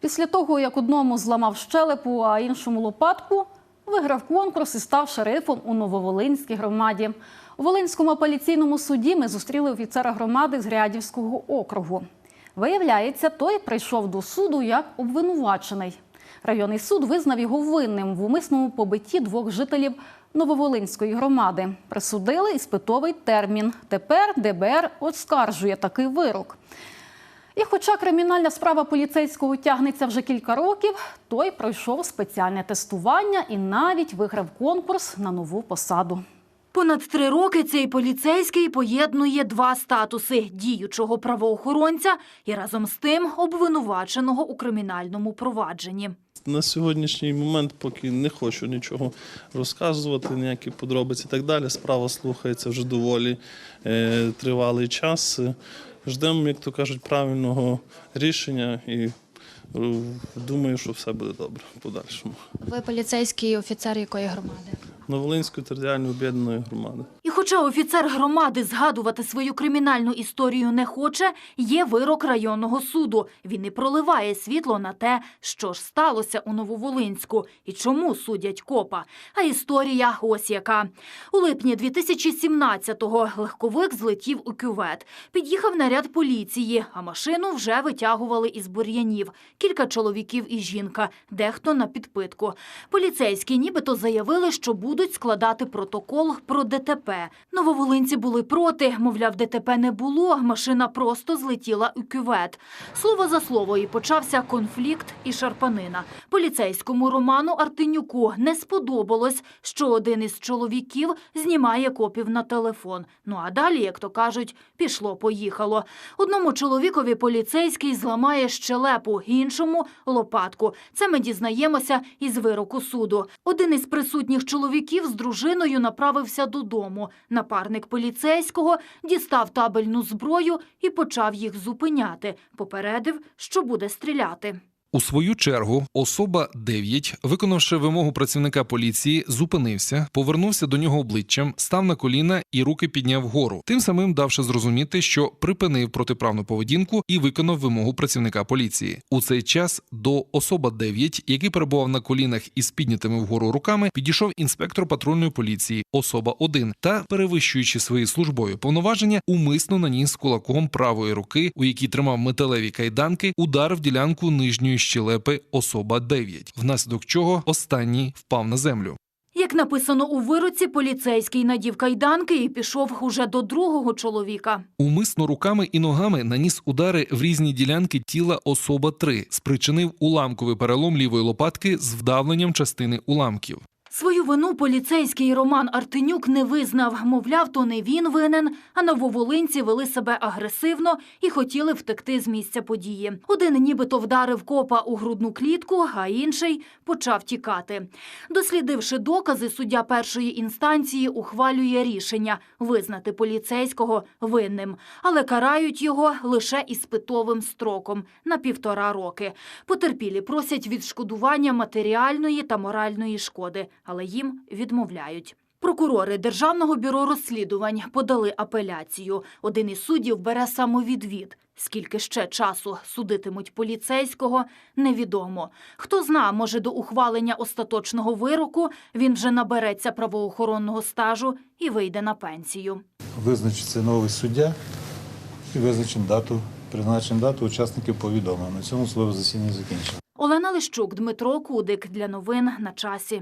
Після того, як одному зламав щелепу, а іншому лопатку, виграв конкурс і став шерифом у Нововолинській громаді. У Волинському апеляційному суді ми зустріли офіцера громади з Грядівського округу. Виявляється, той прийшов до суду як обвинувачений. Районний суд визнав його винним в умисному побитті двох жителів Нововолинської громади. Присудили іспитовий термін. Тепер ДБР оскаржує такий вирок. І хоча кримінальна справа поліцейського тягнеться вже кілька років, той пройшов спеціальне тестування і навіть виграв конкурс на нову посаду. Понад три роки цей поліцейський поєднує два статуси – діючого правоохоронця і разом з тим обвинуваченого у кримінальному провадженні. На сьогоднішній момент поки не хочу нічого розказувати, ніякі подробиці і так далі. Справа слухається вже доволі е, тривалий час. Ждемо, як то кажуть, правильного рішення і е, думаю, що все буде добре в подальшому. Ви поліцейський офіцер якої громади? Новолинської територіальної об'єднаної громади. Хоча офіцер громади згадувати свою кримінальну історію не хоче, є вирок районного суду. Він і проливає світло на те, що ж сталося у Нововолинську і чому судять копа. А історія ось яка. У липні 2017-го легковик злетів у кювет. Під'їхав наряд поліції, а машину вже витягували із бур'янів. Кілька чоловіків і жінка, дехто на підпитку. Поліцейські нібито заявили, що будуть складати протокол про ДТП. Нововолинці були проти, мовляв, ДТП не було, машина просто злетіла у кювет. Слово за слово і почався конфлікт і шарпанина. Поліцейському Роману Артинюку не сподобалось, що один із чоловіків знімає копів на телефон. Ну а далі, як то кажуть, пішло-поїхало. Одному чоловікові поліцейський зламає щелепу, іншому – лопатку. Це ми дізнаємося із вироку суду. Один із присутніх чоловіків з дружиною направився додому. Напарник поліцейського дістав табельну зброю і почав їх зупиняти. Попередив, що буде стріляти. У свою чергу особа 9, виконавши вимогу працівника поліції, зупинився, повернувся до нього обличчям, став на коліна і руки підняв вгору, тим самим давши зрозуміти, що припинив протиправну поведінку і виконав вимогу працівника поліції. У цей час до особа 9, який перебував на колінах із піднятими вгору руками, підійшов інспектор патрульної поліції, особа 1, та, перевищуючи свої службові повноваження, умисно наніс кулаком правої руки, у якій тримав металеві кайданки, удар в ділянку нижньої щелепи особа 9, внаслідок чого останній впав на землю. Як написано у вироці, поліцейський надів кайданки і пішов уже до другого чоловіка. Умисно руками і ногами наніс удари в різні ділянки тіла особа 3, спричинив уламковий перелом лівої лопатки з вдавленням частини уламків. Свою вину поліцейський Роман Артинюк не визнав. Мовляв, то не він винен, а нововолинці вели себе агресивно і хотіли втекти з місця події. Один нібито вдарив копа у грудну клітку, а інший почав тікати. Дослідивши докази, суддя першої інстанції ухвалює рішення визнати поліцейського винним, але карають його лише іспитовим строком на півтора роки. Потерпілі просять відшкодування матеріальної та моральної шкоди, але їм відмовляють. Прокурори Державного бюро розслідувань подали апеляцію. Один із суддів бере самовідвід. Скільки ще часу судитимуть поліцейського, невідомо. Хто зна, може до ухвалення остаточного вироку він вже набереться правоохоронного стажу і вийде на пенсію. Визначиться новий суддя і визначимо дату, призначимо дату, учасників повідомимо. На цьому слово засідання закінчено. Олена Лищук, Дмитро Кудик. Для новин на часі.